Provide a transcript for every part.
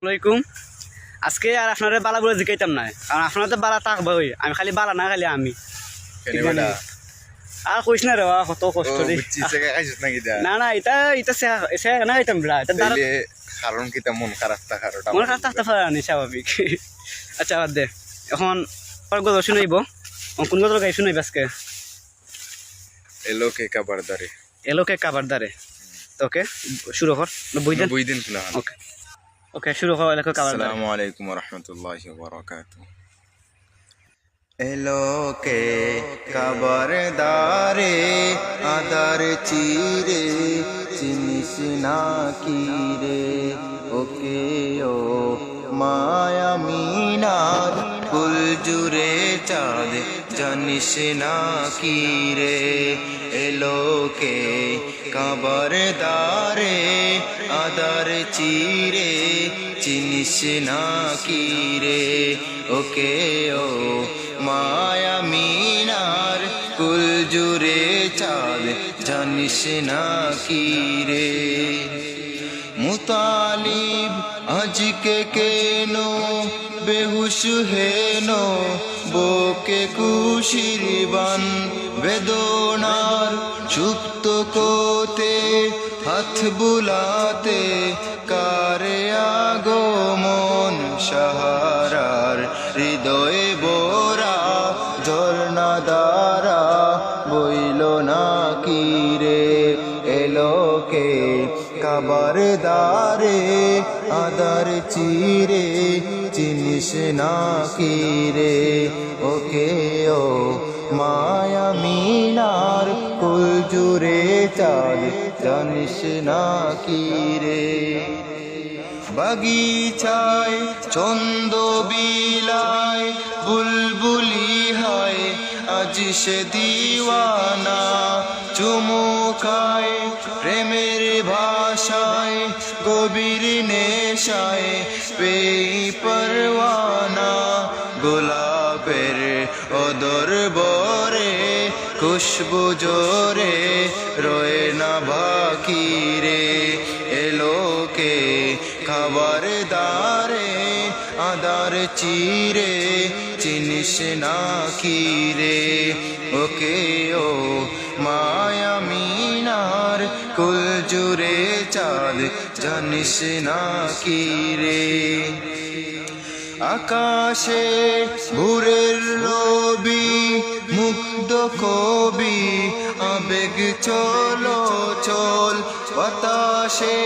আসসালামাইকুম আজকে আর আপনারা বালা বলে জিকাইতাম না কারণ আপনারা তো বালা থাকবই আমি খালি বালা না খালি আমি। আর কইস না রে কত কষ্ট না না এটা এটা সে না বলা এটা কারণ কি মন খারাপ থাকার মনে কাছে থাকতে পারে না স্বাভাবিক। আচ্ছা বাদ দে। এখন পর গজল শুনাইব। কোন গজল গাই শুনাইব আজকে? এলো কে কাবার দারে এলোকে কাবার দ্বারে। ওকে শুরু কর। বই দেন। বই দিন ওকে। ওকে শুরু এলোকে কাবার দ্বারে। আসসালামু আলাইকুম রাহমাতুল্লাহি ওয়া বারাকাতুহু এলো কে কাবার দারে আদার চিরে, চিনিস না কি রে ওকে ও মায়া মিনার ফুল জুড়ে চাঁদ, জানিস না কি রে এলো কে কাবার দারে আদার চিরে, চিনিস না কিরে ওকে ও মায়া মিনার কুল জুড়ে জানিস না কি আজকে কেন বেহুশ হেন? বকে কুশির বান, বেদনার সুপ্ত কোতে হাত বুলাতে কারে আগমন? সাহারার হৃদয়ে বোরা ঝর্ণা দ্বারা বইল কাবার দারে আদার চিরে, চিনিস না কি রে? ওকে ও মায়া মিনার কুল জুড়ে চাঁদ, জানিস না কি রে? বাগিচায় ছন্দ বিলায়, বুলবুলি হয়, আজ সে দিওয়ানা চুমুকায় প্রেমের ভাষায়, গভীর নেশায়, পেই পরওয়ানা গোলাপের অদর বরে, খুশবু জোরে রয়ে না বাকি রে। এলোকে খাবার দারে, আদার চিরে, চিনিস না কি রে? ওকে ও মায়া মিনার কুল জুড়ে চাঁদ, জানিস না কি রে? আকাশে ভোরের রবি, মুগ্ধ কবি, আবেগ চলো, চল, বাতাসে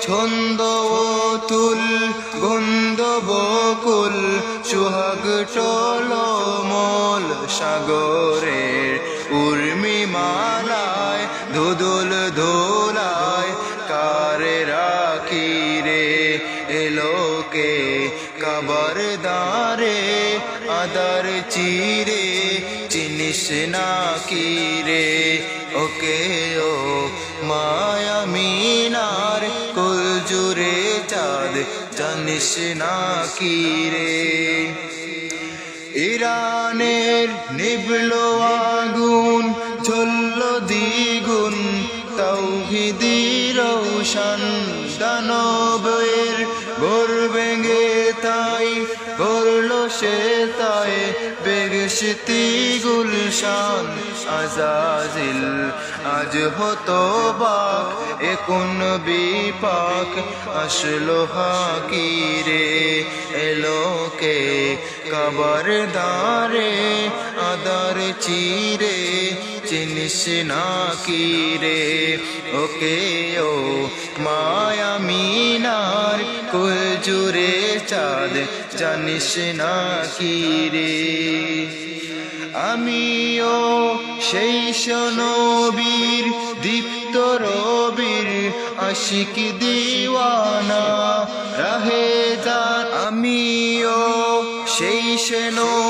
ছন্দ তুল, গন্ধ বকুল, সুহাগ টলো, মল সাগরের উর্মি মালায় ধুদুল ধোলায় এলোকে কাবার দারে আদার চিরে, চিনিস না কি রে? ওকে ও মায়া মিনার কুল চাঁদ, জানিস না কি রে? ইরানের নিবল আগুন করল সে তাই বেগশতি গুলশান আজাজিল। আজ হতো বাক একুন বিপাক? আসলো হাকিরে এলোকে কাবার দারে আদার চিরে চিনিস না কি রে? ওকে ও মায়া মিনার কুল জুড়ে চাঁদ, জানিস না কি রে? আমিও সেই সনবীর, দীপ্ত রবির, আশিক দিওয়ানা রাহে যান আমিও সেই সনবীর।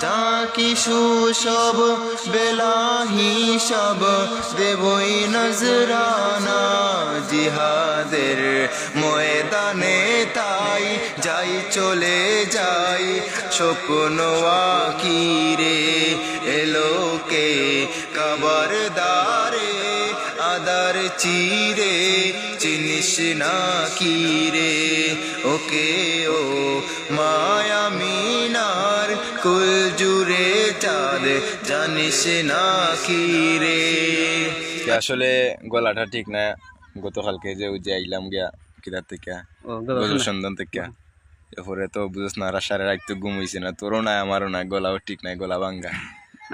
যা কিছু সব বেলা হিসাব দেবই নজরানা জিহাদের ময়দানে তাই যাই চলে যাই স্বপ্ন আখিরে এলোকে কাবার দারে আদার চিরে চিনিস না কিরে ওকে ও মায়া কুল জুড়ে চাঁদ জানিস না কিরে আসলে গলাটা ঠিক না। গতকালকে যে ওই যে আইলাম গিয়া কিদার থেকে গজল সন্ধান থেকে। এরপরে তো বুঝছ না সারা রাত তো ঘুম হইছে না তোরও নাই আমারও নাই গলাও ঠিক নাই গলা ভাঙ্গা।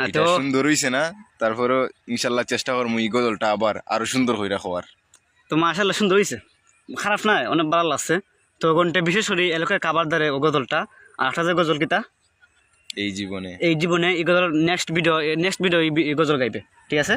এটা সুন্দর হইছে না তারপরেও ইনশাল্লাহ চেষ্টা করব এই গজলটা আবার আরও সুন্দর হইরা খাওয়ার তো মাশাল্লাহ সুন্দর হয়েছে খারাপ না অনেক ভালো লাগছে। তো কোনটা বিশেষ করে এলাকার কাবার দ্বারে ও গজলটা আর একটা যে গজল কিতা এই জীবনে। এই জীবনে এই গজল নেক্সট ভিডিও নেক্সট ভিডিও এই গজল গাইবে, ঠিক আছে?